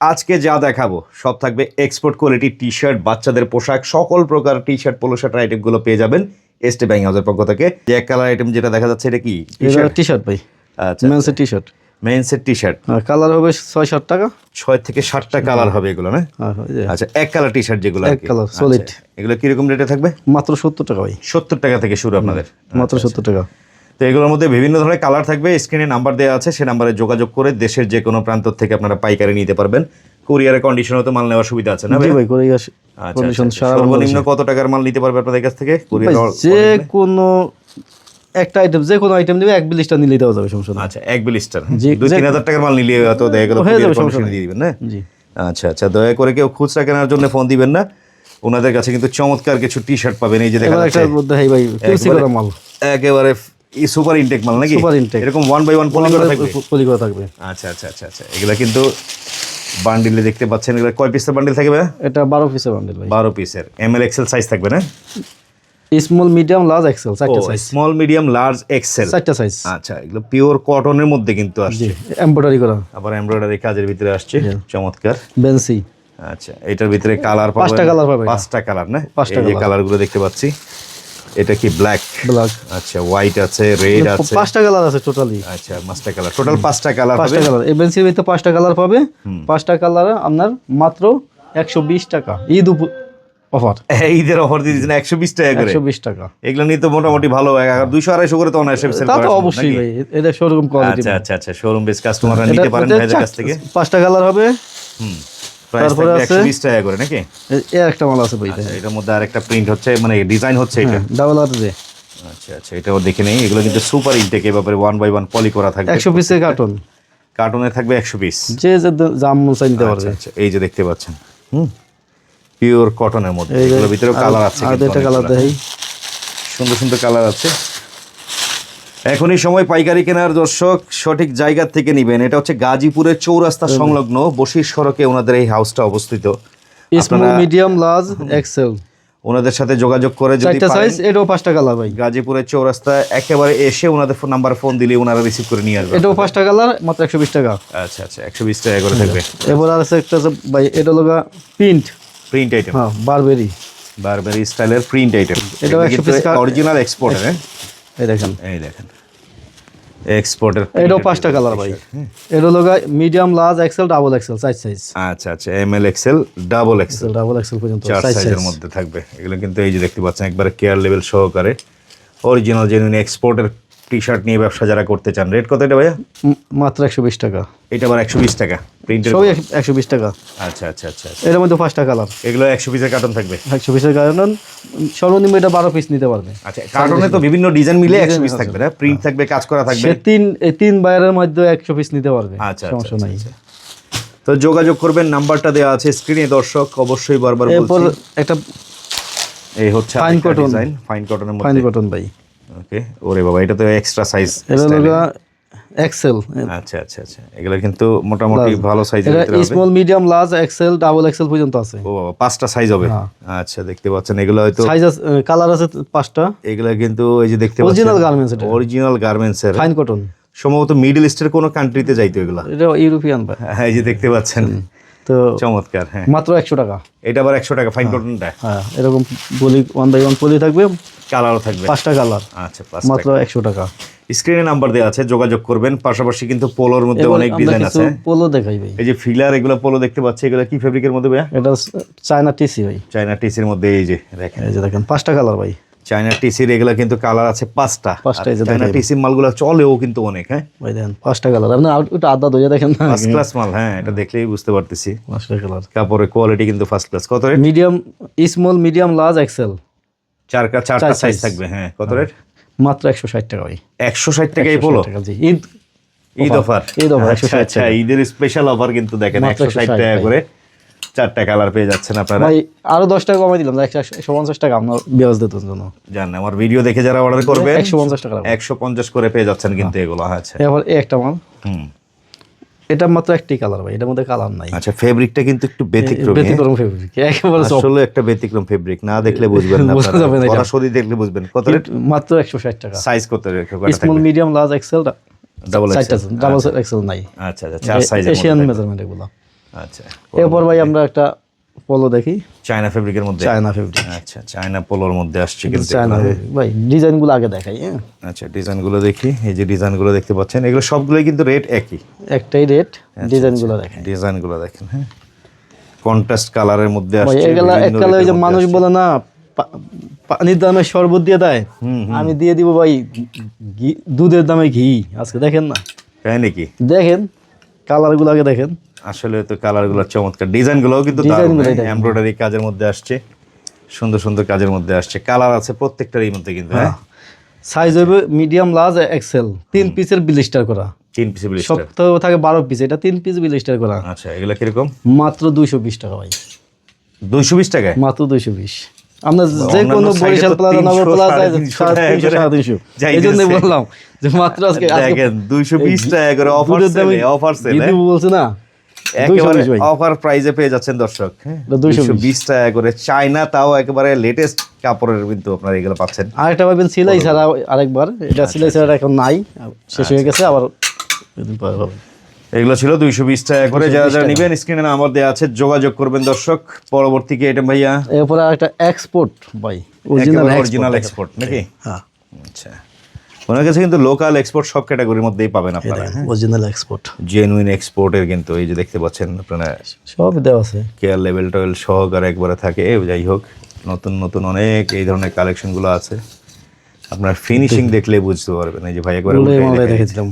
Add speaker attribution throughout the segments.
Speaker 1: আজকে যা দেখাবো সব থাকবে এক্সপোর্ট কোয়ালিটি টি শার্ট বাচ্চাদের পোশাক সকল প্রকার টি শার্ট পোলো শার্ট আইটেমগুলো পেয়ে যাবেন এসটি ব্যাংক হাউসের পক্ষ থেকে। যে এক কালার আইটেম যেটা দেখা যাচ্ছে এটা কি?
Speaker 2: টি শার্ট ভাই।
Speaker 1: আচ্ছা।
Speaker 2: মেন্সের টি শার্ট
Speaker 1: মেন্সের টি শার্ট
Speaker 2: কালার হবে ছয় ষাট টাকা।
Speaker 1: ছয় থেকে সাতটা কালার হবে এগুলো না? আচ্ছা এক কালার টি শার্ট যেগুলো
Speaker 2: এক colour, solid।
Speaker 1: এগুলো কীরকম রেটে থাকবে?
Speaker 2: মাত্র সত্তর টাকা ভাই।
Speaker 1: সত্তর টাকা থেকে শুরু আপনাদের।
Speaker 2: মাত্র সত্তর টাকা।
Speaker 1: তো এগুলোর মধ্যে বিভিন্ন ধরনের কালার থাকবে। স্ক্রিনে নাম্বার দেওয়া আছে সে নাম্বারে যোগাযোগ করে দেশের যে কোনো প্রান্ত থেকে আপনারা পাইকারি নিতে পারবেন। কুরিয়ারের কন্ডিশনও তো মাল নেওয়ার সুবিধা আছে না ভাই? আচ্ছা,
Speaker 2: কন্ডিশন
Speaker 1: আচ্ছা। সর্বনিম্ন কত টাকার মাল নিতে পারবে আপনাদের কাছ থেকে? কুরিয়ার
Speaker 2: যে কোনো একটা আইটেম যে কোনো আইটেম নেবে এক বিলিশটা নিলেই দেওয়া যাবে সমস্যা
Speaker 1: আচ্ছা এক বিলিস্টার দুই তিন হাজার টাকার মাল নিলে দেখা গেল দিয়ে দিবেন না? আচ্ছা আচ্ছা দয়া করে কেউ খুচরা কেনার জন্য ফোন দিবেন না। ওনাদের কাছে কিন্তু চমৎকার কিছু টি শার্ট পাবেন এই যে দেখা যাচ্ছে। একবারে- সুপার ইনটেক মাল নাকি?
Speaker 2: Super intake।
Speaker 1: এরকম ওয়ান বাই ওয়ান পলি করা থাকবে?
Speaker 2: পলি করা থাকবে।
Speaker 1: আচ্ছা আচ্ছা আচ্ছা আচ্ছা। এগুলা কিন্তু বান্ডিলে দেখতে পাচ্ছেন। এগুলো কয় পিসের বান্ডিল থাকবে
Speaker 2: এটা বারো পিসের বান্ডেল
Speaker 1: বারো পিসের এম এল এক্সেল সাইজ থাকবে না?
Speaker 2: স্মল মিডিয়াম লার্জ এক্সেল চারটা size
Speaker 1: small medium large XL
Speaker 2: চারটা সাইজ
Speaker 1: আচ্ছা এগুলো পিওর কটনের মধ্যে কিন্তু আসছে।
Speaker 2: এমব্রয়ডারি করা।
Speaker 1: আবার এমব্রয়ডারি কাজের ভিতরে আসছে। চমৎকার।
Speaker 2: বেন্সি
Speaker 1: আচ্ছা এটার ভিতরে কালার
Speaker 2: পাঁচটা colour পাবে।
Speaker 1: পাঁচটা কালার না?
Speaker 2: পাঁচটা
Speaker 1: যে। কালারগুলো দেখতে পাচ্ছি। এটা কি ব্ল্যাক
Speaker 2: ব্ল্যাক
Speaker 1: আচ্ছা হোয়াইট আছে রেড আছে।
Speaker 2: পাঁচটা কালার আছে টোটালি
Speaker 1: আচ্ছা পাঁচটা কালার টোটাল পাঁচটা কালার হবে
Speaker 2: পাঁচটা কালার এই বেন্সির ভিতরে পাঁচটা কালার পাবে। পাঁচটা কালার আপনার মাত্র একশো বিশ টাকা। ঈদ অফার।
Speaker 1: ঈদের অফার দিয়ে দিচ্ছেন একশো বিশ টাকা করে।
Speaker 2: একশো বিশ টাকা।
Speaker 1: এগুলো নিয়ে তো মোটামুটি ভালো। দুইশো আড়াইশো করে তো অনায়াসে সেল
Speaker 2: তা তো অবশ্যই ভাই এটা শোরুম কোয়ালিটি
Speaker 1: আচ্ছা আচ্ছা আচ্ছা শোরুম বেস কাস্টমাররা নিতে পারেন ভাইদের কাছ থেকে?
Speaker 2: পাঁচটা কালার হবে।
Speaker 1: হুম।
Speaker 2: তারপরে আছে-
Speaker 1: একশো বিশ টাকা করে নাকি?
Speaker 2: এ- একটা মাল আছে ভাই
Speaker 1: আচ্ছা এটার মধ্যে আরেকটা প্রিন্ট হচ্ছে মানে ডিজাইন হচ্ছে এটা?
Speaker 2: ডাবল আর যে
Speaker 1: আচ্ছা আচ্ছা এটাও দেখে নেই। এগুলো কিন্তু সুপার ইনটেক এ ব্যাপারে ওয়ান বাই ওয়ান পলি করা থাকবে।
Speaker 2: একশো পিসের কার্টন
Speaker 1: কার্টুনে থাকবে একশো পিস
Speaker 2: যে যে জাম চাই নিতে পারবে।
Speaker 1: আচ্ছা আচ্ছা এই যে দেখতে পাচ্ছেন হুম? পিওর কটনের মধ্যে। এগুলোর ভিতরেও কালার আছে
Speaker 2: আর একটা কালার। দেখাই।
Speaker 1: সুন্দর সুন্দর কালার আছে। এখনই সময় পাইকারি কেনার দর্শক সঠিক জায়গা থেকে নিবেন। এটা হচ্ছে গাজীপুরের চৌরাস্তা সংলগ্ন বসির সড়কে ওনাদের এই হাউসটা অবস্থিত।
Speaker 2: মিডিয়াম লার্জ এক্সেল
Speaker 1: ওনাদের সাথে যোগাযোগ করে যদি
Speaker 2: সাইজ এটাও পাঁচটা কালার ভাই।
Speaker 1: গাজীপুরের চৌরাস্তা একেবারে এসে ওনাদের ফোন নাম্বার ফোন দিলে ওনারা রিসিভ করে নিয়ে আসবে
Speaker 2: এটাও পাঁচটা কালার মাত্র একশো বিশ টাকা।
Speaker 1: আচ্ছা আচ্ছা একশো বিশ টাকা করে থাকবে।
Speaker 2: এবার আর আছে একটা ভাই এটা হলো প্রিন্ট
Speaker 1: প্রিন্ট আইটেম
Speaker 2: হ্যাঁ বারবেরি
Speaker 1: বারবারি স্টাইলের প্রিন্ট আইটেম
Speaker 2: এটা 100 piece কা-
Speaker 1: অরিজিনাল এক্সপোর্টের হ্যাঁ?
Speaker 2: এই দেখেন।
Speaker 1: এই দেখেন। এক্সপোর্টের
Speaker 2: এটাও পাঁচটা কালার ভাই। এটা হলো medium large XL double XL size size
Speaker 1: আচ্ছা আচ্ছা M L XL double XL
Speaker 2: double XL পর্যন্ত
Speaker 1: চার সাইজের মধ্যে থাকবে। এগুলো কিন্তু এই যে দেখতে পাচ্ছেন একবারে কেয়ার লেভেল সহকারে। অরিজিনাল জেনুইন এক্সপোর্টের টি শার্ট নিয়ে ব্যবসা যারা করতে চান রেট কত এটা ভাইয়া?
Speaker 2: মাত্র একশো বিশ টাকা।
Speaker 1: এটা আবার একশো বিশ টাকা প্রিন্টের
Speaker 2: সবই একশো বিশ টাকা।
Speaker 1: আচ্ছা আচ্ছা আচ্ছা আচ্ছা।
Speaker 2: এর মধ্যে পাঁচটা কালার।
Speaker 1: এগুলো একশো পিসের কার্টন থাকবে?
Speaker 2: একশো বিশের কারণ সর্বনিম্ন এটা বারো পিস নিতে পারবে।
Speaker 1: আচ্ছা কার্টনে তো বিভিন্ন ডিজাইন মিলে একশো পিস থাকবে না? প্রিন্ট থাকবে কাজ করা থাকবে?
Speaker 2: তিন এই তিন বাইরের মধ্যে একশো পিস নিতে পারবে।
Speaker 1: আচ্ছা,
Speaker 2: সমস্যা
Speaker 1: আচ্ছা,
Speaker 2: নাই।
Speaker 1: তো যোগাযোগ করবেন নাম্বারটা দেওয়া আছে স্ক্রিনে দর্শক অবশ্যই বারবার
Speaker 2: এরপর একটা
Speaker 1: এই হচ্ছে
Speaker 2: Fine
Speaker 1: কটন ফাইন কটনের মধ্যে।
Speaker 2: ফাইন কটন ভাই।
Speaker 1: ওকে? ওরে বাবা এটা তো এক্সট্রা সাইজ
Speaker 2: এক্সেল
Speaker 1: আচ্ছা আচ্ছা আচ্ছা। এগুলো কিন্তু মোটামুটি ভালো সাইজের
Speaker 2: এটা
Speaker 1: হবে।
Speaker 2: Small medium large XL double XL পর্যন্ত আছে।
Speaker 1: ও বাবা, পাঁচটা সাইজ হবে।
Speaker 2: হ্যাঁ।
Speaker 1: আচ্ছা দেখতে পাচ্ছেন এগুলো হয়তো
Speaker 2: সাইজ কালার আছে পাঁচটা।
Speaker 1: এগুলো কিন্তু এই যে দেখতে পাচ্ছেন
Speaker 2: garments এটা।
Speaker 1: অরিজিনাল গার্মেন্টস এর।
Speaker 2: ফাইন কটন
Speaker 1: সম্ভবত মিডল ইস্টের কোনো কান্ট্রিতে যাইতো এগুলো।
Speaker 2: এটা ইউরোপিয়ান
Speaker 1: হ্যাঁ এই যে দেখতে পাচ্ছেন।
Speaker 2: তো
Speaker 1: চমৎকার হ্যাঁ।
Speaker 2: মাত্র একশো টাকা।
Speaker 1: এটা আবার একশো টাকা ফাইন কটনটা
Speaker 2: হ্যাঁ এরকম poly one by one poly থাকবে।
Speaker 1: কালারও থাকবে।
Speaker 2: পাঁচটা কালার
Speaker 1: আচ্ছা
Speaker 2: মাত্র একশো টাকা।
Speaker 1: স্ক্রিনে নাম্বার দেওয়া আছে যোগাযোগ করবেন। পাশাপাশি কিন্তু পোলোর মধ্যে অনেক ডিজাইন আছে।
Speaker 2: পোলো দেখাই ভাই।
Speaker 1: এই যে ফিলার এগুলো পোলো দেখতে পাচ্ছি। এগুলো কি ফেব্রিকের মধ্যে ভাইয়া?
Speaker 2: এটা চায়না টিসি ভাই।
Speaker 1: চায়না টিসির মধ্যে এই যে দেখেন।
Speaker 2: এই যে দেখেন পাঁচটা কালার ভাই।
Speaker 1: চায়না টিসির এগুলো কিন্তু কালার আছে পাঁচটা।
Speaker 2: পাঁচটা এই
Speaker 1: চায়না। টিসির মালগুলো চলেও কিন্তু অনেক হ্যাঁ?
Speaker 2: ভাই দেখেন পাঁচটা কালার আপনি ওটা আদা দইয়া দেখেন না?
Speaker 1: ফার্স্ট ক্লাস মাল হ্যাঁ এটা দেখলেই বুঝতে পারতেছি।
Speaker 2: পাঁচটা কালার
Speaker 1: কাপড়ের কোয়ালিটি কিন্তু ফার্স্ট ক্লাস কত
Speaker 2: medium small medium large XL
Speaker 1: চার চারটা সাইজ থাকবে হ্যাঁ। কত রেট
Speaker 2: মাত্র একশো ষাট টাকা ভাই।
Speaker 1: একশো ষাট টাকা এই পোলো
Speaker 2: 160 টাকা, জি। ঈদ
Speaker 1: ঈদ অফার।
Speaker 2: ঈদ offer,
Speaker 1: আচ্ছা আচ্ছা ঈদের স্পেশাল অফার কিন্তু দেখেন একশো ষাট টাকা করে চারটা কালার পেয়ে যাচ্ছেন আপনারা।
Speaker 2: ভাই আরও দশ টাকা কমাই দিলাম একশো পঞ্চাশ টাকা আপনার বিয়াজ দিত জন্য।
Speaker 1: জান আমার ভিডিও দেখে যারা অর্ডার করবে
Speaker 2: একশো পঞ্চাশ টাকা
Speaker 1: একশো পঞ্চাশ করে পেয়ে যাচ্ছেন কিন্তু এগুলো আচ্ছা।
Speaker 2: এবার একটা মাল।
Speaker 1: হুম।
Speaker 2: এটা মাত্র একটি কালার ভাই এটার মধ্যে কালার নাই।
Speaker 1: আচ্ছা ফেব্রিকটা কিন্তু একটু ব্যতিক্রমী হ্যাঁ?
Speaker 2: ব্যতিক্রম ফেব্রিক একেবারে।
Speaker 1: আসলে একটা ব্যতিক্রম ফেব্রিক না দেখলে বুঝবেন না
Speaker 2: আপনারা।
Speaker 1: সরাসরি দেখলে বুঝবেন। কত রেট?
Speaker 2: মাত্র একশো ষাট টাকা।
Speaker 1: সাইজ কত rate?
Speaker 2: Small medium large XL
Speaker 1: double
Speaker 2: XL double XL নাই।
Speaker 1: আচ্ছা আচ্ছা চার সাইজ
Speaker 2: এশিয়ান মেজারমেন্ট এগুলো।
Speaker 1: আচ্ছা।
Speaker 2: এরপর ভাই আমরা একটা পলো দেখি।
Speaker 1: চায়না ফেব্রিকের মধ্যে?
Speaker 2: China fabric.
Speaker 1: আচ্ছা চায়না পোলোর মধ্যে আসছে কিন্তু
Speaker 2: চায়না ভাই ডিজাইনগুলো আগে দেখাই হ্যাঁ।
Speaker 1: আচ্ছা ডিজাইনগুলো দেখি। এই যে ডিজাইনগুলো দেখতে পাচ্ছেন এগুলো সবগুলোই কিন্তু রেট একই।
Speaker 2: একটাই রেট ডিজাইনগুলো দেখাই
Speaker 1: ডিজাইনগুলো দেখেন হ্যাঁ। কন্ট্রাস্ট কালারের মধ্যে আসছে
Speaker 2: এগুলা এককালে ওই যে মানুষ বলে না পানির দামে শরবত দিয়ে দেয়। আমি দিয়ে দিব ভাই দুধের দামে ঘি আজকে দেখেন না।
Speaker 1: তাই নাকি?
Speaker 2: দেখেন কালারগুলো আগে দেখেন।
Speaker 1: আসলে তো কালারগুলো চমৎকার। ডিজাইনগুলোও কিন্তু এমব্রয়ডারি কাজের মধ্যে আসছে সুন্দর সুন্দর কাজের মধ্যে আসছে। কালার আছে প্রত্যেকটারই মধ্যে কিন্তু হ্যাঁ?
Speaker 2: সাইজ হবে মিডিয়াম লার্জ এক্সেল তিন পিসের বিলিস্টার করা।
Speaker 1: তিন পিসে বিলিশ
Speaker 2: সপ্তাহ থাকে বারো পিস এটা তিন পিস বিলিস্টার করা।
Speaker 1: আচ্ছা এগুলো কীরকম?
Speaker 2: মাত্র দুইশো বিশ টাকা ভাই।
Speaker 1: দুইশো বিশ টাকায়?
Speaker 2: মাত্র দুইশো বিশ। আমরা যে কোনো বরিশাল প্লাজা নগর প্লাজা
Speaker 1: তিনশো টাকা
Speaker 2: তিনশো
Speaker 1: করে
Speaker 2: সাড়ে তিনশো
Speaker 1: যাইতেছে।
Speaker 2: এই জন্যই বললাম যে মাত্র আজকে
Speaker 1: দুইশো বিশ টাকা করে অফার অফার সেল
Speaker 2: বলছে না?
Speaker 1: একেবারে অফার প্রাইজে পেয়ে যাচ্ছেন দর্শক।
Speaker 2: এটা 220
Speaker 1: দুইশো বিশ। টাকা করে। চায়না তাও একেবারে লেটেস্ট কাপড়ের কিন্তু আপনারা এগুলো পাচ্ছেন।
Speaker 2: আরেকটা পাবেন সিলাই ছাড়া আরেকবার। এটা সিলাই ছাড়া এখন নাই। শেষ হয়ে গেছে আবার।
Speaker 1: এগুলো ছিল দুইশো বিশ টাকা করে। যারা যারা নিবেন স্ক্রিনে নাম্বার দেওয়া আছে যোগাযোগ করবেন দর্শক। পরবর্তী কি এটা ভাইয়া?
Speaker 2: এরপরে আরেকটা এক্সপোর্ট ভাই। অরিজিনাল
Speaker 1: এক্সপোর্ট নাকি?
Speaker 2: হ্যাঁ।
Speaker 1: আচ্ছা। ওনার কাছে কিন্তু লোকাল এক্সপোর্ট সব ক্যাটাগরির মধ্যেই পাবেন আপনারা।
Speaker 2: অরিজিনাল এক্সপোর্ট
Speaker 1: জেনুইন এক্সপোর্টের কিন্তু এই যে দেখতে পাচ্ছেন আপনারা
Speaker 2: সব দেওয়া আছে।
Speaker 1: কেয়ার লেভেল টেভেল সহকারে একবারে থাকে যাই হোক নতুন নতুন অনেক এই ধরনের কালেকশনগুলো আছে। আপনার ফিনিশিং দেখলে বুঝতে পারবেন এই যে ভাই একবারে
Speaker 2: দেখেছিলাম।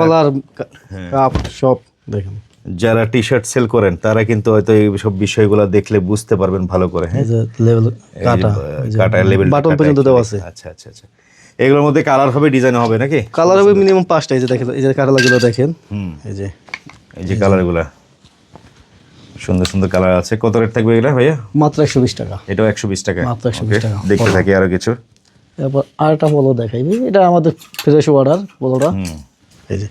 Speaker 2: কলার কাপ সব দেখেন।
Speaker 1: যারা টি শার্ট সেল করেন তারা কিন্তু হয়তো এই সব বিষয়গুলো দেখলে বুঝতে পারবেন ভালো করে হ্যাঁ?
Speaker 2: লেভেল কাটা
Speaker 1: কাটা লেভেল
Speaker 2: বাটন পর্যন্ত দেওয়া আছে।
Speaker 1: আচ্ছা আচ্ছা আচ্ছা। এগুলোর মধ্যে কালার হবে ডিজাইন হবে নাকি?
Speaker 2: কালার হবে মিনিমাম পাঁচটা এই যে দেখেন এই যে কাটালাগুলো দেখেন।
Speaker 1: হুম।
Speaker 2: এই যে।
Speaker 1: এই যে কালারগুলা সুন্দর সুন্দর কালার আছে। কত রেট থাকবে এগুলা ভাইয়া?
Speaker 2: মাত্র একশো বিশ টাকা।
Speaker 1: এটাও একশো বিশ টাকা।
Speaker 2: মাত্র 120
Speaker 1: Okay,
Speaker 2: টাকা।
Speaker 1: দেখতে থাকি আরও কিছু।
Speaker 2: এরপর আরেকটা পলো দেখাই। এটা আমাদের ফ্রেশ ওয়াটার পলোটা
Speaker 1: হুম।
Speaker 2: এই যে।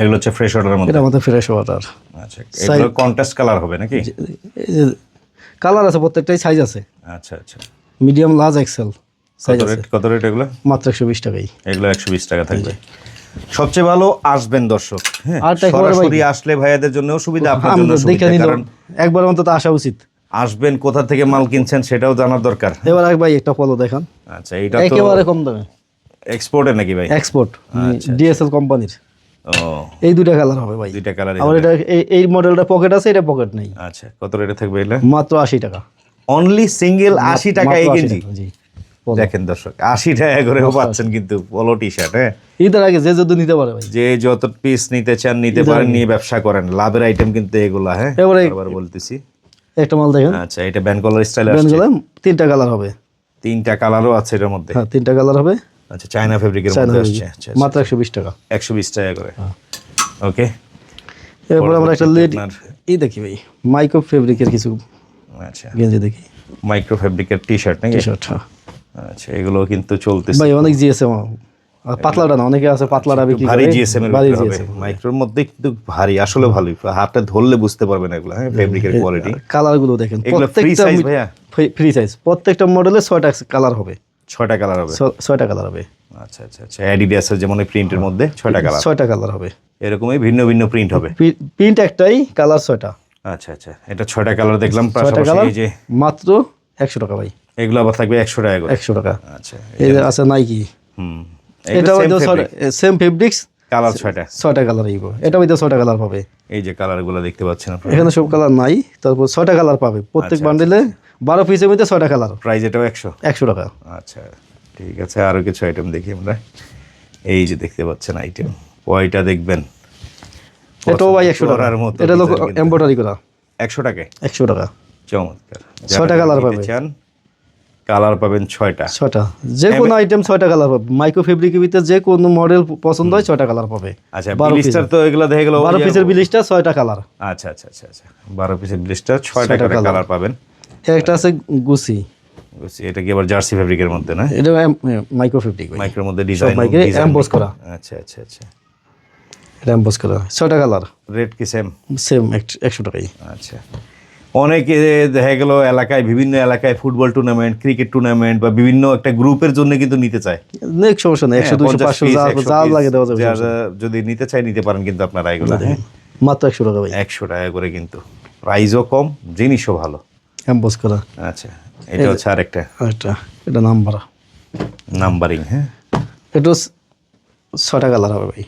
Speaker 1: এগুলো হচ্ছে ফ্রেশ অর্ডারের মধ্যে?
Speaker 2: এটা আমাদের ফ্রেশ ওয়াটার
Speaker 1: আচ্ছা এগুলো কন্ট্রাস্ট কালার হবে নাকি?
Speaker 2: এই যে কালার আছে প্রত্যেকটাই সাইজ আছে।
Speaker 1: আচ্ছা আচ্ছা।
Speaker 2: মিডিয়াম লার্জ এক্সেল সাইজ আছে।
Speaker 1: কত রেট এগুলো?
Speaker 2: মাত্র একশো বিশ টাকাই।
Speaker 1: এগুলো একশো বিশ টাকা থাকবে। সবচেয়ে ভালো আসবেন দর্শক হ্যাঁ? সরাসরি আসলে ভাইয়াদের জন্য সুবিধা আপনার জন্য সুবিধা কারণ
Speaker 2: একবার অন্তত আসা উচিত।
Speaker 1: আসবেন কোথা থেকে মাল কিনছেন সেটাও জানার দরকার।
Speaker 2: এবার এক ভাই একটা ফলো দেখান।
Speaker 1: আচ্ছা এটা তো
Speaker 2: একেবারে কম দামে।
Speaker 1: এক্সপোর্টের নাকি ভাই?
Speaker 2: এক্সপোর্ট ডিএসএল কোম্পানির এই দুইটা কালার হবে ভাই।
Speaker 1: দুইটা কালার
Speaker 2: আবার এটা এই- মডেলটা পকেট আছে এটা পকেট নেই।
Speaker 1: আচ্ছা কত রেটে থাকবে এগুলো
Speaker 2: মাত্র আশি টাকা।
Speaker 1: অনলি সিঙ্গেল আশি টাকা এই
Speaker 2: 80
Speaker 1: গেঞ্জি।
Speaker 2: টাকা, জি। পলো।
Speaker 1: দেখেন দর্শক আশি টাকা করেও পাচ্ছেন কিন্তু পলো টি শার্ট হ্যাঁ?
Speaker 2: ঈদের আগে যে যদি নিতে পারে ভাই।
Speaker 1: যে যত পিস নিতে চান নিতে পারেন নিয়ে ব্যবসা করেন। লাভের আইটেম কিন্তু এগুলা হ্যাঁ?
Speaker 2: এবারে
Speaker 1: বলতেছি।
Speaker 2: একটা মাল দেখেন।
Speaker 1: আচ্ছা এটা ব্যান কলার স্টাইল
Speaker 2: ব্যান্ডগুলো তিনটা কালার হবে।
Speaker 1: তিনটা কালারও আছে এটার মধ্যে।
Speaker 2: হ্যাঁ তিনটা কালার হবে।
Speaker 1: আচ্ছা চায়না ফেব্রিকের মধ্যে আসছে আচ্ছা
Speaker 2: মাত্র একশো বিশ টাকা।
Speaker 1: একশো বিশ টাকা করে। ওকে
Speaker 2: এরপর আমরা একটা লেড এই দেখি ভাই মাইক্রো ফেব্রিকের কিছু
Speaker 1: আচ্ছা।
Speaker 2: গেঞ্জি দেখি।
Speaker 1: মাইক্রো ফেব্রিকের টি শার্ট নাকি?
Speaker 2: টি শার্ট
Speaker 1: আচ্ছা এগুলো কিন্তু চলতেছে।
Speaker 2: ভাই অনেক জিএসএম আর পাতলাটা না অনেকে আছে পাতলাটা বিক্রি
Speaker 1: ভারী জিএসএম এর
Speaker 2: ভারী জিএসএম
Speaker 1: মাইক্রোর মধ্যে কিন্তু ভারী আসলে ভালোই। হাতটা ধরলে বুঝতে পারবেন এগুলো হ্যাঁ ফেব্রিকের কোয়ালিটি
Speaker 2: কালারগুলো দেখেন
Speaker 1: এগুলো free size ভাইয়া?
Speaker 2: ফ্রি সাইজ প্রত্যেকটা মডেলে ছয়টা কালার হবে।
Speaker 1: ছয়টা কালার হবে।
Speaker 2: ছয়টা কালার হবে।
Speaker 1: আচ্ছা আচ্ছা আচ্ছা। অ্যাডিডাসের যেমন প্রিন্টের মধ্যে ছয়টা কালার।
Speaker 2: ছয়টা কালার হবে।
Speaker 1: এরকমই ভিন্ন ভিন্ন প্রিন্ট হবে।
Speaker 2: প্রিন্ট একটাই কালার ছয়টা।
Speaker 1: আচ্ছা আচ্ছা। এটা ছয়টা কালার দেখলাম পাশাপাশি এই যে
Speaker 2: মাত্র একশো টাকা ভাই।
Speaker 1: এগুলো আবার থাকবে একশো টাকা
Speaker 2: একশো টাকা।
Speaker 1: আচ্ছা
Speaker 2: এই আছে নাইকি
Speaker 1: হুম।
Speaker 2: এটা সেম ফেব্রিক্স
Speaker 1: কালার ছয়টা।
Speaker 2: ছয়টা কালার এইব এটা হয়তো ছয়টা কালার পাবে
Speaker 1: এই যে কালারগুলো দেখতে পাচ্ছেন আপনারা।
Speaker 2: এখানে সব কালার নাই তারপর ছয়টা কালার পাবে। প্রত্যেক বান্ডেলে বারো পিসের মধ্যে ছয়টা কালার।
Speaker 1: প্রাইস এটাও একশো?
Speaker 2: একশো টাকা।
Speaker 1: আচ্ছা ঠিক আছে আরও কিছু আইটেম দেখি আমরা। এই যে দেখতে পাচ্ছেন আইটেম কয়টা দেখবেন।
Speaker 2: এটাও ভাই একশো টাকা।
Speaker 1: করার মতো
Speaker 2: এটা লোক এম্ব্রয়ডারি করা।
Speaker 1: একশো টাকায়?
Speaker 2: একশো টাকা।
Speaker 1: চমৎকার।
Speaker 2: ছয়টা colour পাবে।
Speaker 1: চান কালার পাবেন ছয়টা।
Speaker 2: ছয়টা। যে কোনো আইটেম ছয়টা কালার পাবে। মাইক্রো ফেব্রিকের ভিতরে যে কোনো মডেল পছন্দ হয় ছয়টা কালার পাবে।
Speaker 1: আচ্ছা
Speaker 2: বারো
Speaker 1: ব্লিস্টার তো এগুলো দেখে গেল
Speaker 2: বারো পিসের বিলিশটা ছয়টা কালার
Speaker 1: আচ্ছা আচ্ছা আচ্ছা আচ্ছা। বারো পিসের ব্লিস্টার ছয়টা কালার পাবেন।
Speaker 2: একটা আছে গুসি
Speaker 1: বুঝছি, এটা কি আবার জার্সি ফেব্রিকের মধ্যে না?
Speaker 2: এটা মাইক্রো ফেব্রিক
Speaker 1: মাইক্রোর মধ্যে ডিজাইন
Speaker 2: মাইক্রো emboss করা।
Speaker 1: আচ্ছা আচ্ছা আচ্ছা।
Speaker 2: এটা এম্বোস করা। ছয়টা কালার
Speaker 1: রেট কি সেম
Speaker 2: সেম একশো টাকাই।
Speaker 1: আচ্ছা। অনেকে দেখা গেল এলাকায় বিভিন্ন এলাকায় ফুটবল টুর্নামেন্ট ক্রিকেট টুর্নামেন্ট বা বিভিন্ন একটা গ্রুপের জন্য কিন্তু নিতে চায়।
Speaker 2: নেক্সট সমস্যা নেই। একশো
Speaker 1: হ্যাঁ,
Speaker 2: দুশো
Speaker 1: 50
Speaker 2: পাঁচশো যা
Speaker 1: 100
Speaker 2: যা
Speaker 1: piece,
Speaker 2: লাগে দেওয়া যাবে
Speaker 1: যদি নিতে চায় নিতে পারেন কিন্তু আপনারা এগুলো হ্যাঁ।
Speaker 2: মাত্র একশো টাকা
Speaker 1: একশো টাকা করে কিন্তু। প্রাইজও কম জিনিসও ভালো।
Speaker 2: এম্বস করা।
Speaker 1: আচ্ছা এটা হচ্ছে আরেকটা।
Speaker 2: আরেকটা এটা নাম্বার।
Speaker 1: নাম্বারিং হ্যাঁ?
Speaker 2: এটা ছটা কালার হবে ভাই।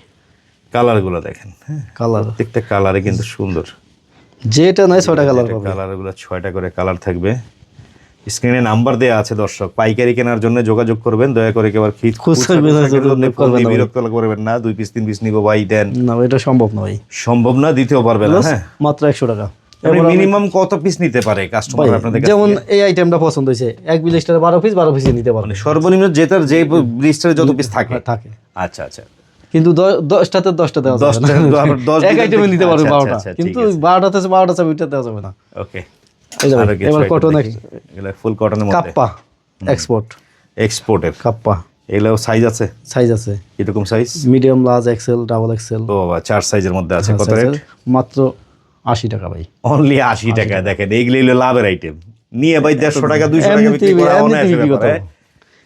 Speaker 1: কালারগুলো দেখেন হ্যাঁ?
Speaker 2: কালার।
Speaker 1: প্রত্যেকটা কালারে কিন্তু সুন্দর।
Speaker 2: যেটা নয় ছটা কালার পাবে
Speaker 1: কালারগুলো ছয়টা করে কালার থাকবে। স্ক্রিনে নাম্বার দেওয়া আছে দর্শক। পাইকারি কেনার জন্য যোগাযোগ করবেন দয়া করে কেবল
Speaker 2: ভাই।
Speaker 1: বিরক্ত করবেন না। দুই পিস তিন পিস নিবো ভাই দেন।
Speaker 2: না এটা সম্ভব না ভাই
Speaker 1: সম্ভব না দিতেও পারবে না হ্যাঁ?
Speaker 2: মাত্র একশো টাকা।
Speaker 1: মিনিমাম কত পিস নিতে পারে কাস্টমার আপনাদের
Speaker 2: যেমন এই আইটেমটা পছন্দ হয়েছে এক বারো পিস বারো পিসই নিতে পারবে
Speaker 1: মানে সর্বনিম্ন যেটার যে যত পিস থাকে।
Speaker 2: থাকে।
Speaker 1: আচ্ছা আচ্ছা।
Speaker 2: কিন্তু দশটাতে দশটা দেওয়া যাবে এক আইটেমে নিতে পারবে
Speaker 1: আচ্ছা,
Speaker 2: বারোটা।
Speaker 1: আচ্ছা,
Speaker 2: কিন্তু। বারোটাতে বারোটা চাবি ওইটা দেওয়া যাবে না।
Speaker 1: ওকে
Speaker 2: এবার কটন
Speaker 1: ফুল কটনের মধ্যে।
Speaker 2: কাপ্পা এক্সপোর্ট
Speaker 1: এক্সপোর্টের
Speaker 2: কাপ্পা।
Speaker 1: এগুলো সাইজ আছে?
Speaker 2: সাইজ আছে।
Speaker 1: এরকম size
Speaker 2: medium large XL double XL
Speaker 1: ও বাবা চার সাইজের মধ্যে আছে কত রেট
Speaker 2: মাত্র আশি টাকা ভাই।
Speaker 1: অনলি আশি টাকা দেখেন এইগুলো হলো লাভের আইটেম নিয়ে ভাই দেড়শো টাকা দুইশো টাকা বিক্রি করা অনায়াসে
Speaker 2: বিক্রি
Speaker 1: ব্যাপার,
Speaker 2: করতে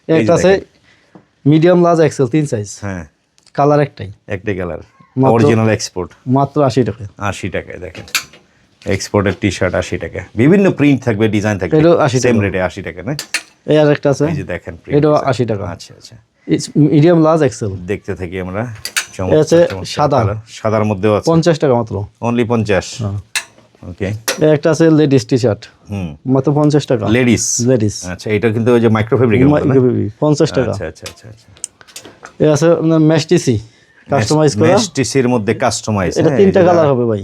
Speaker 1: হ্যাঁ?
Speaker 2: একটা আছে মিডিয়াম লার্জ এক্সেল তিন সাইজ
Speaker 1: হ্যাঁ।
Speaker 2: কালার একটাই।
Speaker 1: একটাই কালার অরিজিনাল এক্সপোর্ট
Speaker 2: মাত্র আশি টাকা।
Speaker 1: আশি টাকায় দেখেন। এক্সপোর্টের টি শার্ট আশি টাকা। বিভিন্ন প্রিন্ট থাকবে ডিজাইন থাকবে।
Speaker 2: এটাও 80
Speaker 1: সেম। রেটে আশি টাকা না?
Speaker 2: এই আর একটা আছে।
Speaker 1: এই যে দেখেন design।
Speaker 2: আশি টাকা।
Speaker 1: আচ্ছা আচ্ছা।
Speaker 2: মিডিয়াম লার্জ এক্সেল
Speaker 1: দেখতে থাকি আমরা।
Speaker 2: আছে সাদা।
Speaker 1: সাদার মধ্যেও আছে।
Speaker 2: পঞ্চাশ টাকা মাত্র।
Speaker 1: অনলি পঞ্চাশ। ওকে
Speaker 2: একটা আছে লেডিস টি শার্ট
Speaker 1: হুম।
Speaker 2: মাত্র পঞ্চাশ টাকা।
Speaker 1: লেডিস।
Speaker 2: লেডিস।
Speaker 1: আচ্ছা এটা কিন্তু ওই যে মাইক্রো ফেব্রিকের মধ্যে না?
Speaker 2: পঞ্চাশ টাকা।
Speaker 1: আচ্ছা আচ্ছা আচ্ছা আচ্ছা।
Speaker 2: এই আছে ম্যাস্টিসি কাস্টমাইজ করা।
Speaker 1: মেস্টিসের মধ্যে কাস্টমাইজ
Speaker 2: এটা তিনটা কালার হবে ভাই।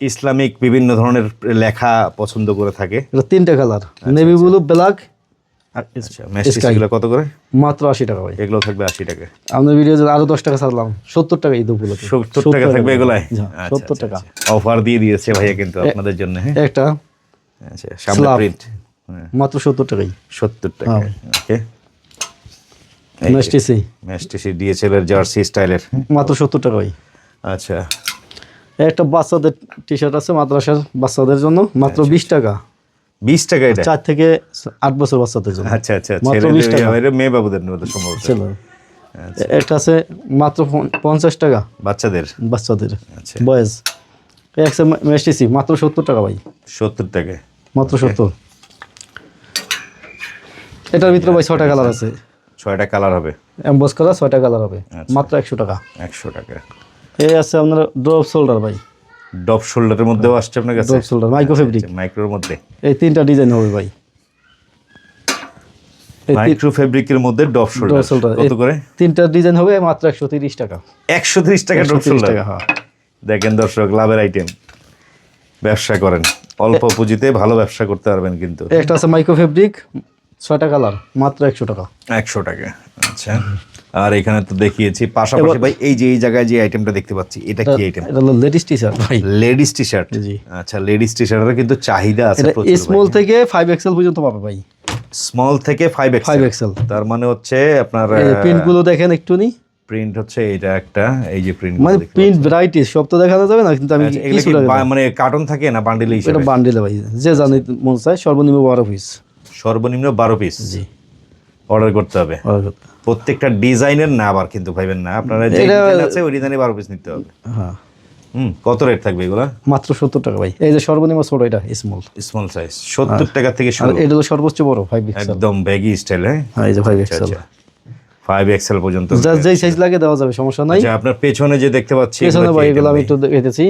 Speaker 1: ইসলামিক বিভিন্ন ধরনের লেখা পছন্দ করে থাকে।
Speaker 2: এটা তিনটা কালার নেভি ব্লু ব্ল্যাক
Speaker 1: কত করে?
Speaker 2: মাত্র আশি টাকা ভাই।
Speaker 1: এগুলো থাকবে আশি টাকা।
Speaker 2: ভিডিও আরও দশ টাকা ছাড়লাম সত্তর টাকা ঈদ উপলক্ষে।
Speaker 1: সত্তর টাকা থাকবে এগুলাই?
Speaker 2: হ্যাঁ, সত্তর টাকা।
Speaker 1: অফার দিয়ে দিয়েছে ভাইয়া কিন্তু আপনাদের জন্য হ্যাঁ?
Speaker 2: একটা
Speaker 1: আচ্ছা প্রিন্ট
Speaker 2: মাত্র সত্তর টাকাই।
Speaker 1: সত্তর টাকা
Speaker 2: হ্যাঁ।
Speaker 1: ওকে।
Speaker 2: ম্যাস্টিসি
Speaker 1: মেস্টিসি ডিএসএল এর জার্সি স্টাইলের
Speaker 2: মাত্র সত্তর টাকা ভাই
Speaker 1: আচ্ছা।
Speaker 2: একটা বাচ্চাদের টি শার্ট আছে মাদ্রাসার বাচ্চাদের জন্য মাত্র বিশ টাকা।
Speaker 1: বিশ টাকা এটা।
Speaker 2: চার থেকে আট বছর বাচ্চাদের জন্য।
Speaker 1: আচ্ছা আচ্ছা
Speaker 2: মাত্র
Speaker 1: ছেলেদের
Speaker 2: 20 টাকা।
Speaker 1: এটা মেয়ে বাবুদের মধ্যে সম্ভবত।
Speaker 2: ছিল। একটা আছে মাত্র পঞ্চাশ টাকা।
Speaker 1: বাচ্চাদের?
Speaker 2: বাচ্চাদের।
Speaker 1: আচ্ছা।
Speaker 2: বয়েজ। একটা মাত্র সত্তর টাকা ভাই।
Speaker 1: সত্তর টাকা।
Speaker 2: মাত্র সত্তর। এটার ভিতরে ভাই ছয়টা কালার আছে।
Speaker 1: ছয়টা কালার হবে।
Speaker 2: এম্বস করা ছয়টা কালার হবে।
Speaker 1: আচ্ছা।
Speaker 2: মাত্র একশো টাকা।
Speaker 1: একশো টাকা।
Speaker 2: এই আছে আপনার ড্রপ শোল্ডার ভাই।
Speaker 1: ডপ শোল্ডারের মধ্যেও আসছে আপনার কাছে?
Speaker 2: ড্রপ শোল্ডার মাইক্রো ফেব্রিক
Speaker 1: মাইক্রোর মধ্যে
Speaker 2: এই তিনটা ডিজাইন হবে ভাই।
Speaker 1: মাইক্রো ফেব্রিকের মধ্যে ডপ শোল্ডার। কত করে?
Speaker 2: তিনটা ডিজাইন হবে মাত্র একশো তিরিশ টাকা।
Speaker 1: একশো ত্রিশ টাকা ডপ
Speaker 2: 130
Speaker 1: শোল্ডার?
Speaker 2: হ্যাঁ।
Speaker 1: দেখেন দর্শক লাভের আইটেম ব্যবসা করেন। অল্প পুঁজিতে ভালো ব্যবসা করতে পারবেন কিন্তু।
Speaker 2: একটা আছে মাইক্রো ফেব্রিক ছয়টা কালার মাত্র একশো টাকা।
Speaker 1: একশো টাকা আচ্ছা। আর এখানে তো দেখিয়েছি। পাশাপাশি ভাই এই যে এই জায়গায় যে আইটেমটা দেখতে পাচ্ছি এটা কি আইটেম
Speaker 2: এটা হলো লেডিস টি শার্ট ভাই
Speaker 1: লেডিস টি শার্ট
Speaker 2: জি।
Speaker 1: আচ্ছা লেডিস টি শার্টের কিন্তু চাহিদা আছে
Speaker 2: এটা
Speaker 1: প্রচুর
Speaker 2: স্মল থেকে ফাইভ এক্সেল পর্যন্ত পাবে ভাই।
Speaker 1: স্মল থেকে ফাইভ এক্স
Speaker 2: ফাইভ এক্সেল
Speaker 1: তার মানে হচ্ছে আপনার
Speaker 2: প্রিন্টগুলো দেখেন একটু নি
Speaker 1: প্রিন্ট হচ্ছে এটা একটা এই যে প্রিন্ট
Speaker 2: মানে প্রিন্ট ভ্যারাইটিস সব তো দেখানো যাবে না কিন্তু আমি
Speaker 1: আচ্ছা, মানে কার্টন থাকে না বান্ডিল হিসেবে?
Speaker 2: এটা বান্ডিলে ভাই যে জানি মন চায় সর্বনিম্ন বারো পিস
Speaker 1: সর্বনিম্ন বারো পিস
Speaker 2: জি।
Speaker 1: অর্ডার করতে হবে। প্রত্যেকটা ডিজাইনের না আবার কিন্তু ভাইবেন না। আপনারা যে ডিজাইন আছে ওই ডিজাইনে বারো পিস নিতে হবে।
Speaker 2: হ্যাঁ।
Speaker 1: হুম কত রেট থাকবে এগুলা?
Speaker 2: মাত্র সত্তর টাকা ভাই। এই যে সর্বনিম্ন ছোট এটা স্মল
Speaker 1: স্মল সাইজ সত্তর টাকা থেকে শুরু।
Speaker 2: এটা হলো সর্বোচ্চ বড় ফাইভ
Speaker 1: একদম ব্যাগি স্টাইল হ্যাঁ?
Speaker 2: হ্যাঁ এই যে ফাইভ এক্সেল
Speaker 1: ফাইভ এক্সেল পর্যন্ত।
Speaker 2: যার যেই সাইজ লাগে দেওয়া যাবে সমস্যা নাই।
Speaker 1: আচ্ছা আপনার পেছনে যে দেখতে পাচ্ছি
Speaker 2: পেছনে ভাই এগুলো আমি একটু দেখেছি।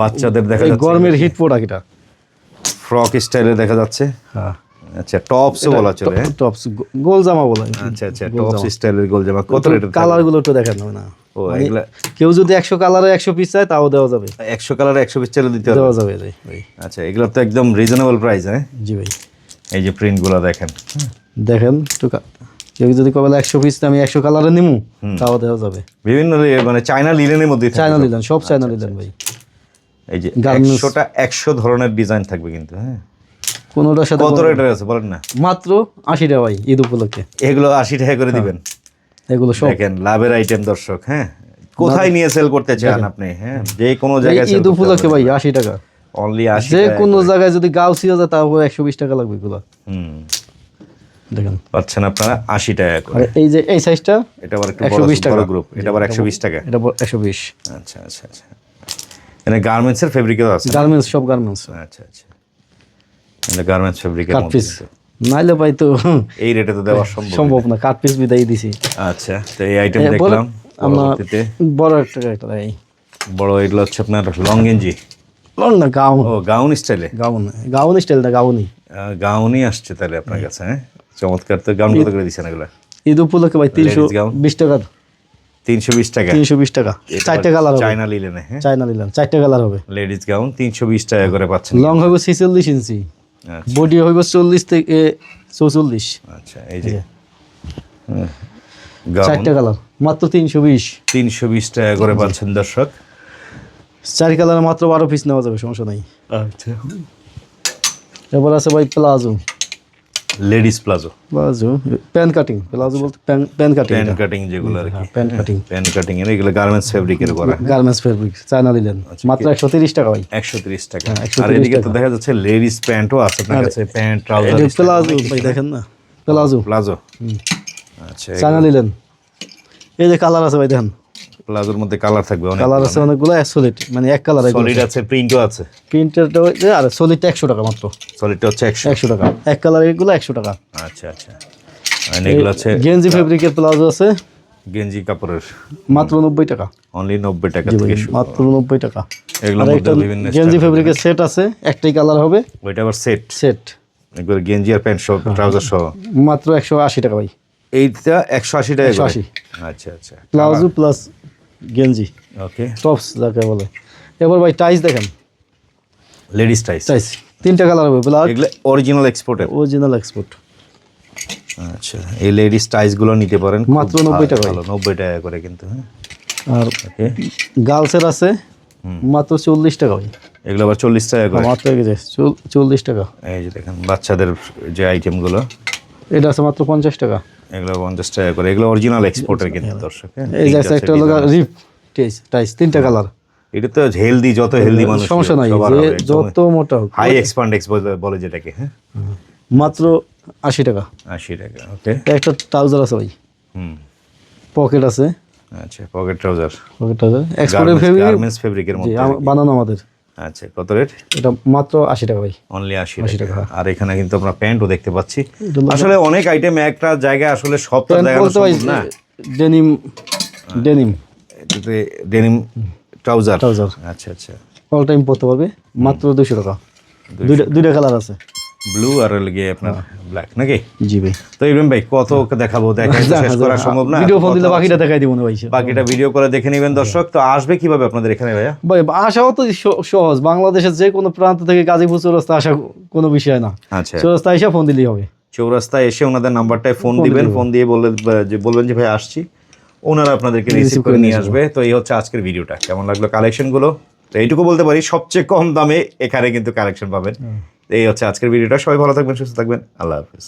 Speaker 1: বাচ্চাদের দেখা যাচ্ছে
Speaker 2: গরমের হিট প্রোডাক্ট এটা।
Speaker 1: ফ্রক স্টাইলে দেখা যাচ্ছে।
Speaker 2: হ্যাঁ।
Speaker 1: আচ্ছা টপসও বলা চলে?
Speaker 2: টপস গোল জামা বলে
Speaker 1: আচ্ছা আচ্ছা টপস স্টাইলের গোল জামা কত রেট
Speaker 2: কালারগুলো একটু দেখেন না
Speaker 1: ও এগুলা
Speaker 2: কেউ যদি একশো কালারে একশো পিস চায় তাও দেওয়া যাবে।
Speaker 1: একশো কালার একশো পিস চাইলে দিতে
Speaker 2: দেওয়া যাবে ভাই
Speaker 1: আচ্ছা এগুলো তো একদম রিজনেবল প্রাইস হ্যাঁ?
Speaker 2: জি ভাই।
Speaker 1: এই যে প্রিন্টগুলো দেখেন।
Speaker 2: দেখেন একটু কেউ যদি কবে একশো পিস আমি একশো কালারে নিমু তাও দেওয়া যাবে।
Speaker 1: বিভিন্ন মানে চায়না লিলেনের মধ্যে
Speaker 2: চায়না নিলেন সব। চায়না নিলেন ভাই।
Speaker 1: এই যে। একশোটা একশো ধরনের ডিজাইন থাকবে কিন্তু হ্যাঁ?
Speaker 2: কোনোটার সাথে
Speaker 1: কত রেটের আছে বলেন না?
Speaker 2: মাত্র আশি টাকা ভাই ঈদ উপলক্ষে।
Speaker 1: এগুলো আশি টাকা করে দিবেন।
Speaker 2: এগুলো সব।
Speaker 1: দেখেন লাভের আইটেম দর্শক হ্যাঁ? কোথায় নিয়ে সেল করতে চান আপনি হ্যাঁ? যে কোনো জায়গায়
Speaker 2: ঈদ উপলক্ষে ভাই আশি টাকা।
Speaker 1: অনলি আশি
Speaker 2: যে কোনো জায়গায় যদি গাউসিও যায় তাও একশো বিশ টাকা লাগবে এগুলো।
Speaker 1: হুম।
Speaker 2: দেখেন।
Speaker 1: পাচ্ছেন আপনারা আশি টাকা করে।
Speaker 2: এই যে এই সাইজটা
Speaker 1: এটা আবার একটু
Speaker 2: 120
Speaker 1: বড়
Speaker 2: টাকা।
Speaker 1: গ্রুপ এটা আবার একশো বিশ টাকা।
Speaker 2: এটা একশো বিশ।
Speaker 1: আচ্ছা আচ্ছা আচ্ছা। এখানে গার্মেন্টসের ফেব্রিকও আছে?
Speaker 2: গার্মেন্টস সব গার্মেন্টস
Speaker 1: আচ্ছা আচ্ছা। গার্মেন্টস ফেব্রিকের
Speaker 2: কাট
Speaker 1: মধ্যে
Speaker 2: পিস নাইলে ভাই তো
Speaker 1: এই রেটে তো দেওয়া সম্ভব
Speaker 2: সম্ভব না। কাট পিস বিদায় দিছি।
Speaker 1: আচ্ছা তো এই আইটেম দেখলাম
Speaker 2: আমরা বড় একটা
Speaker 1: বড় এগুলো হচ্ছে আপনার লং গেঞ্জি?
Speaker 2: লং না গাউন
Speaker 1: ও গাউন স্টাইলে
Speaker 2: গাউন গাউন স্টাইলটা গাউনই
Speaker 1: গাউনই আসছে তাহলে আপনার কাছে হ্যাঁ? চমৎকার তো গাউন কত করে দিচ্ছেন এগুলো?
Speaker 2: ঈদ উপলক্ষে ভাই তিনশো বিশ টাকা
Speaker 1: তিনশো বিশ টাকা?
Speaker 2: তিনশো বিশ টাকা। চারটে কালার হবে।
Speaker 1: চাইনা লিলেনে হ্যাঁ?
Speaker 2: চাইনা নিলাম চারটে কালার হবে।
Speaker 1: লেডিস গাউন তিনশো বিশ টাকা করে পাচ্ছেন।
Speaker 2: লং হইব ছিচল্লিশ ইঞ্চি। বডি হইব চল্লিশ থেকে চৌচল্লিশ।
Speaker 1: আচ্ছা এই যে।
Speaker 2: চারটা কালার মাত্র তিনশো বিশ।
Speaker 1: তিনশো বিশ টাকা করে পাচ্ছেন দর্শক।
Speaker 2: চার কালার মাত্র বারো পিস নেওয়া যাবে সমস্যা নাই।
Speaker 1: আচ্ছা।
Speaker 2: এবার আছে ভাই palazzo.
Speaker 1: Ladies palazzo
Speaker 2: palazzo pant cutting palazzo বলতে pant pant cutting
Speaker 1: pant cutting যেগুলো আর কি।
Speaker 2: প্যান কাটিং
Speaker 1: প্যান কাটিং এর এগুলো গার্মেন্টস ফেব্রিকের করা।
Speaker 2: গার্মেন্টস ফেব্রিক চায়না নিলেন মাত্র একশো তিরিশ টাকা ভাই।
Speaker 1: একশো তিরিশ টাকা।
Speaker 2: হ্যাঁ, 130
Speaker 1: আর এদিকে তো দেখা যাচ্ছে লেডিস প্যান্টও আছে আপনার কাছে প্যান্ট ট্রাউজার
Speaker 2: প্লাজো ভাই দেখেন না? প্লাজো
Speaker 1: প্লাজো আচ্ছা
Speaker 2: চায়না নিলেন এই যে কালার আছে ভাই দেখেন।
Speaker 1: প্লাজোর মধ্যে কালার থাকবে অনেক
Speaker 2: কালার আছে অনেকগুলো সলিড মানে এক কালার
Speaker 1: সলিড আছে। প্রিন্টও আছে।
Speaker 2: প্রিন্টারটা আর সলিডটা একশো টাকা মাত্র।
Speaker 1: সলিডটা হচ্ছে একশো।
Speaker 2: একশো টাকা। এক কালার এগুলো একশো টাকা।
Speaker 1: আচ্ছা আচ্ছা। আর এগুলো আছে
Speaker 2: গেঞ্জি ফেব্রিকের প্লাজো আছে।
Speaker 1: গেঞ্জি কাপড়ের।
Speaker 2: মাত্র নব্বই টাকা।
Speaker 1: অনলি নব্বই টাকা থেকে শুরু।
Speaker 2: মাত্র নব্বই টাকা।
Speaker 1: এগুলোর মধ্যে বিভিন্ন
Speaker 2: গেঞ্জি ফেব্রিকের সেট আছে একটাই কালার হবে।
Speaker 1: ওইটা আবার সেট
Speaker 2: সেট
Speaker 1: একবার গেঞ্জি আর প্যান্ট সহ ট্রাউজার সহ।
Speaker 2: মাত্র একশো আশি টাকা ভাই।
Speaker 1: এইটা একশো আশি টাকা করে?
Speaker 2: 180
Speaker 1: আচ্ছা আচ্ছা।
Speaker 2: প্লাজো প্লাস গেঞ্জি।
Speaker 1: ওকে
Speaker 2: টপস যাকে বলে। এবার ভাই টাইস দেখেন।
Speaker 1: লেডিস টাইস
Speaker 2: টাইস তিনটা কালার হবে ব্ল্যাক
Speaker 1: এগুলো অরিজিনাল এক্সপোর্টের
Speaker 2: অরিজিনাল এক্সপোর্ট
Speaker 1: আচ্ছা এই লেডিস টাইসগুলো নিতে পারেন।
Speaker 2: মাত্র 90 টাকা।
Speaker 1: ভালো নব্বই টাকা করে কিন্তু হ্যাঁ?
Speaker 2: আর
Speaker 1: ওকে
Speaker 2: গার্লসের আছে মাত্র চল্লিশ টাকা ভাই।
Speaker 1: এগুলো আবার চল্লিশ টাকা করে?
Speaker 2: মাত্র এই যে চল- চল্লিশ টাকা।
Speaker 1: এই যে দেখেন বাচ্চাদের যে আইটেমগুলো
Speaker 2: এটা আছে মাত্র পঞ্চাশ টাকা।
Speaker 1: এগুলো পঞ্চাশ টাকা করে। এগুলো অরিজিনাল এক্সপোর্টের কিন্তু দর্শক হ্যাঁ?
Speaker 2: এই যে একটা হলো রিপ টাইস টাইস তিনটা কালার
Speaker 1: এটা তো হেলদি যত হেলদি মানুষ
Speaker 2: সমস্যা নাই যত মোটা হোক।
Speaker 1: হাই এক্সপান্ডেক্স বলে যেটাকে হ্যাঁ?
Speaker 2: মাত্র আশি টাকা।
Speaker 1: আশি টাকা ওকে
Speaker 2: একটা ট্রাউজার আছে ভাই।
Speaker 1: হুম।
Speaker 2: পকেট আছে।
Speaker 1: আচ্ছা পকেট ট্রাউজার
Speaker 2: পকেট ট্রাউজার এক্সপোর্টের ফেব্রিক
Speaker 1: গার্মেন্টস ফেব্রিকের মধ্যে
Speaker 2: বানানো আমাদের।
Speaker 1: আচ্ছা কত রেট?
Speaker 2: এটা মাত্র আশি টাকা ভাই।
Speaker 1: অনলি আশি
Speaker 2: আশি
Speaker 1: টাকা। আর এখানে কিন্তু আমরা প্যান্টও দেখতে পাচ্ছি। আসলে অনেক আইটেম একটা জায়গায় আসলে সব না।
Speaker 2: ডেনিম ডেনিম
Speaker 1: এটাতে ডেনিম ট্রাউজার
Speaker 2: ট্রাউজার
Speaker 1: আচ্ছা আচ্ছা।
Speaker 2: অল টাইম পরতে পারবে। মাত্র দুশো টাকা। দুইটা দুইটা কালার আছে।
Speaker 1: ব্লু আর গিয়ে আপনার ব্ল্যাক নাকি?
Speaker 2: জি ভাই।
Speaker 1: তো ইব্রাহিম ভাই কত দেখাবো? দেখা শেষ করা সম্ভব না।
Speaker 2: ভিডিও ফোন দিলে বাকিটা দেখাই দিব না ভাই।
Speaker 1: বাকিটা ভিডিও করে দেখে নেবেন দর্শক। তো আসবে কীভাবে আপনাদের এখানে ভাইয়া?
Speaker 2: ভাই আসাও তো সহজ। বাংলাদেশের যে কোনো প্রান্ত থেকে গাজীপুর চৌরাস্তা আসা কোনো বিষয় না।
Speaker 1: আচ্ছা।
Speaker 2: চৌরাস্তা এসে ফোন দিলেই হবে।
Speaker 1: চৌরাস্তায় এসে ওনাদের নাম্বারটায় ফোন দিবেন। ফোন দিয়ে বললে যে বলবেন যে ভাই আসছি। ওনারা আপনাদেরকে রিসিভ করে নিয়ে আসবে। তো এই হচ্ছে আজকের ভিডিওটা কেমন লাগল কালেকশনগুলো তো এইটুকু বলতে পারি সবচেয়ে কম দামে এখানে কিন্তু কালেকশন পাবেন। এই হচ্ছে আজকের ভিডিওটা। সবাই ভালো থাকবেন সুস্থ থাকবেন। আল্লাহ হাফিজ।